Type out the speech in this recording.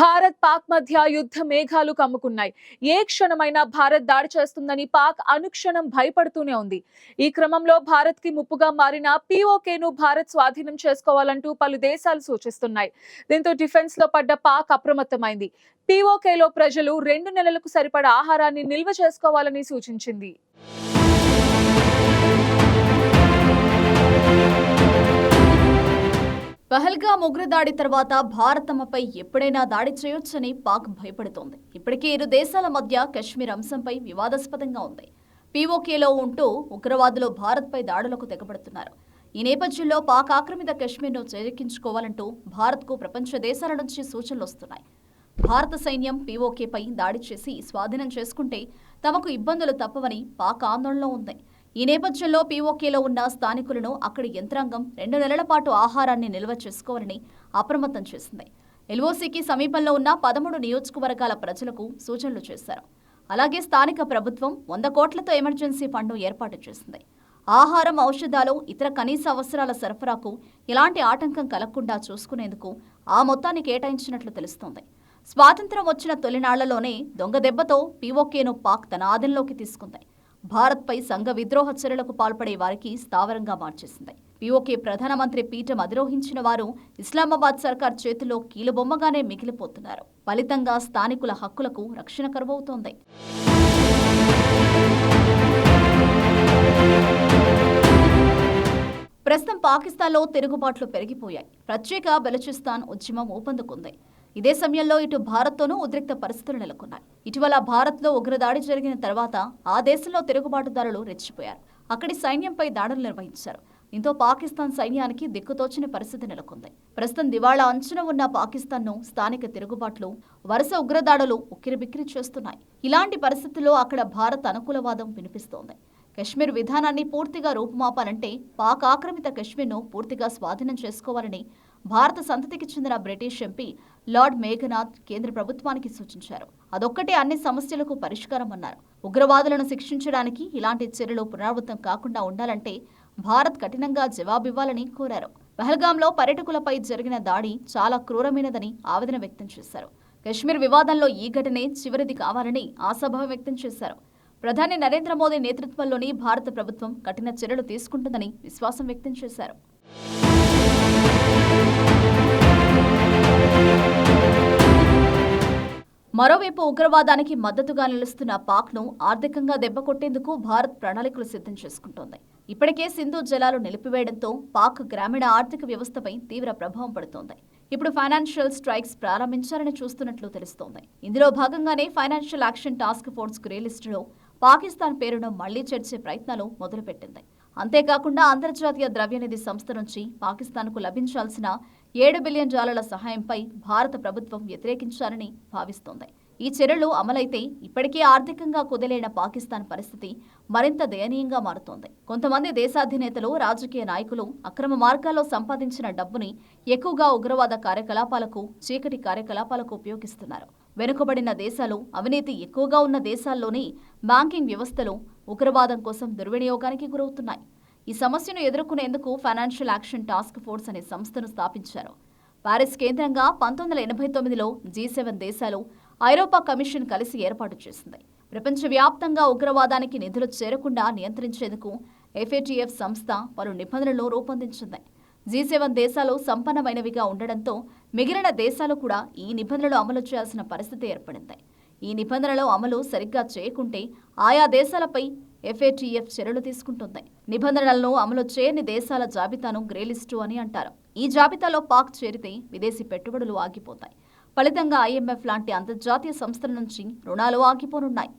భారత్ పాక్ మధ్య యుద్ధ మేఘాలు కమ్ముకున్నాయి. ఏ క్షణమైనా భారత్ దాడి చేస్తుందని పాక్ అనుక్షణం భయపడుతూనే ఉంది. ఈ క్రమంలో భారత్కి ముప్పుగా మారిన పీఓకేను భారత్ స్వాధీనం చేసుకోవాలంటూ పలు దేశాలు సూచిస్తున్నాయి. దీంతో డిఫెన్స్లో పడ్డ పాక్ అప్రమత్తమైంది. పీఓకేలో ప్రజలు రెండు నెలలకు సరిపడా ఆహారాన్ని నిల్వ చేసుకోవాలని సూచించింది. పహల్గామ్ ఉగ్రదాడి తర్వాత భారత్ తమపై ఎప్పుడైనా దాడి చేయొచ్చని పాక్ భయపడుతోంది. ఇప్పటికే ఇరు దేశాల మధ్య కశ్మీర్ అంశంపై వివాదాస్పదంగా ఉంది. పీఓకేలో ఉంటూ ఉగ్రవాదులు భారత్పై దాడులకు తెగబడుతున్నారు. ఈ నేపథ్యంలో పాక్ ఆక్రమిత కశ్మీర్ను చేజెక్కించుకోవాలంటూ భారత్కు ప్రపంచ దేశాల నుంచి సూచనలు వస్తున్నాయి. భారత సైన్యం పీఓకేపై దాడి చేసి స్వాధీనం చేసుకుంటే తమకు ఇబ్బందులు తప్పవని పాక్ ఆందోళనలో ఉంది. ఈ నేపథ్యంలో పీఓకేలో ఉన్న స్థానికులను అక్కడి యంత్రాంగం రెండు నెలల పాటు ఆహారాన్ని నిల్వ చేసుకోవాలని అప్రమత్తం చేసింది. ఎల్ఓసికి సమీపంలో ఉన్న పదమూడు నియోజకవర్గాల ప్రజలకు సూచనలు చేశారు. అలాగే స్థానిక ప్రభుత్వం వంద కోట్లతో ఎమర్జెన్సీ ఫండ్ను ఏర్పాటు చేసింది. ఆహారం ఔషధాలు ఇతర కనీస అవసరాల సరఫరాకు ఎలాంటి ఆటంకం కలగకుండా చూసుకునేందుకు ఆ మొత్తాన్ని కేటాయించినట్లు తెలుస్తోంది. స్వాతంత్రం వచ్చిన తొలినాళ్ళలోనే దొంగ దెబ్బతో పీఓకేను పాక్ తన ఆధీనంలోకి తీసుకుంది. భారత్పై సంఘ విద్రోహ చర్యలకు పాల్పడే వారికి స్థావరంగా మార్చేసింది. పీఓకే ప్రధానమంత్రి పీఠం అధిరోహించిన వారు ఇస్లామాబాద్ సర్కార్ చేతిలో కీలుబొమ్మగానే మిగిలిపోతున్నారు. ఫలితంగా స్థానికుల హక్కులకు రక్షణ కరువవుతోంది. ప్రస్తుతం పాకిస్తాన్లో తిరుగుబాట్లు పెరిగిపోయాయి. ప్రత్యేక బెలూచిస్తాన్ ఉద్యమం ఊపందుకుంది. ఇదే సమయంలో ఇటు భారత్తోనూ ఉద్రిక్త పరిస్థితులు నెలకొన్నాయి. ఇటీవల భారత్లో ఉగ్రదాడి జరిగిన తర్వాత ఆ దేశంలో తిరుగుబాటుదారులు రెచ్చిపోయారు. అక్కడి సైన్యంపై దాడులు నిర్వహించారు. దీంతో పాకిస్తాన్ సైన్యానికి దిక్కుతోచని పరిస్థితి నెలకొంది. ప్రస్తుతం దివాళా అంచున ఉన్న పాకిస్తాన్ను స్థానిక తిరుగుబాట్లు వరుస ఉగ్రదాడులు ఉక్కిరిబిక్కిరి చేస్తున్నాయి. ఇలాంటి పరిస్థితుల్లో అక్కడ భారత్ అనుకూలవాదం వినిపిస్తోంది. కశ్మీర్ విధానాన్ని పూర్తిగా రూపుమాపాలంటే పాక్ ఆక్రమిత కశ్మీర్ను పూర్తిగా స్వాధీనం చేసుకోవాలని భారత సంతతికి చెందిన బ్రిటిష్ ఎంపీ లార్డ్ మేఘనాథ్ కేంద్ర ప్రభుత్వానికి సూచించారు. అదొక్కటే అన్ని సమస్యలకు పరిష్కారం అన్నారు. ఉగ్రవాదులను శిక్షించడానికి ఇలాంటి చర్యలు పునరావృతం కాకుండా ఉండాలంటే భారత్ కఠినంగా జవాబివ్వాలని కోరారు. పహల్గాంలో పర్యటకులపై జరిగిన దాడి చాలా క్రూరమైనదని ఆవేదన వ్యక్తం చేశారు. కశ్మీర్ వివాదంలో ఈ ఘటనే చివరిది కావాలని ఆశాభావం వ్యక్తం చేశారు. ప్రధాని నరేంద్ర మోదీ నేతృత్వంలోని భారత ప్రభుత్వం కఠిన చర్యలు తీసుకుంటుందని విశ్వాసం వ్యక్తం చేశారు. మరోవైపు ఉగ్రవాదానికి మద్దతుగా నిలుస్తున్న పాక్ను ఆర్థికంగా దెబ్బకొట్టేందుకు భారత్ ప్రణాళికలు సిద్ధం చేసుకుంటోంది. ఇప్పటికే సింధు జలాలు నిలిపివేయడంతో పాక్ గ్రామీణ ఆర్థిక వ్యవస్థపై తీవ్ర ప్రభావం పడుతోంది. ఇప్పుడు ఫైనాన్షియల్ స్ట్రైక్స్ ప్రారంభించాలని చూస్తున్నట్లు తెలుస్తోంది. ఇందులో భాగంగానే financial action task force grey లిస్టులో పాకిస్తాన్ పేరును మళ్ళీ చేర్చే ప్రయత్నాలు మొదలుపెట్టింది. అంతేకాకుండా అంతర్జాతీయ ద్రవ్యనిధి సంస్థ నుంచి పాకిస్తాన్కు లభించాల్సిన ఏడు బిలియన్ డాలర్ల సహాయంపై భారత ప్రభుత్వం వ్యతిరేకించాలని భావిస్తోంది. ఈ చర్యలు అమలైతే ఇప్పటికే ఆర్థికంగా కుదిలేన పాకిస్తాన్ పరిస్థితి మరింత దయనీయంగా మారుతోంది. కొంతమంది దేశాధినేతలు రాజకీయ నాయకులు అక్రమ మార్గాల్లో సంపాదించిన డబ్బుని ఎక్కువగా ఉగ్రవాద కార్యకలాపాలకు చీకటి కార్యకలాపాలకు ఉపయోగిస్తున్నారు. వెనుకబడిన దేశాలు అవినీతి ఎక్కువగా ఉన్న దేశాల్లోని బ్యాంకింగ్ వ్యవస్థలు ఉగ్రవాదం కోసం దుర్వినియోగానికి గురవుతున్నాయి. ఈ సమస్యను ఎదుర్కొనేందుకు ఫైనాన్షియల్ యాక్షన్ టాస్క్ ఫోర్స్ అనే సంస్థను స్థాపించారు. పారిస్ కేంద్రంగా పంతొమ్మిది వందల ఎనభై తొమ్మిదిలో జీ సెవెన్ దేశాలు ఐరోపా కమిషన్ కలిసి ఏర్పాటు చేసింది. ప్రపంచవ్యాప్తంగా ఉగ్రవాదానికి నిధులు చేరకుండా నియంత్రించేందుకు ఎఫ్ఏటీఎఫ్ సంస్థ పలు నిబంధనలు రూపొందించింది. జీ సెవెన్ దేశాలు సంపన్నమైనవిగా ఉండడంతో మిగిలిన దేశాలు కూడా ఈ నిబంధనలు అమలు చేయాల్సిన పరిస్థితి ఏర్పడింది. ఈ నిబంధనలు అమలు సరిగ్గా చేయకుంటే ఆయా దేశాలపై ఎఫ్ఏటీఎఫ్ చర్యలు తీసుకుంటుంది. నిబంధనలను అమలు చేయని దేశాల జాబితాను గ్రే లిస్టు అని అంటారు. ఈ జాబితాలో పాక్ చేరితే విదేశీ పెట్టుబడులు ఆగిపోతాయి. ఫలితంగా ఐఎంఎఫ్ లాంటి అంతర్జాతీయ సంస్థల నుంచి రుణాలు ఆగిపోనున్నాయి.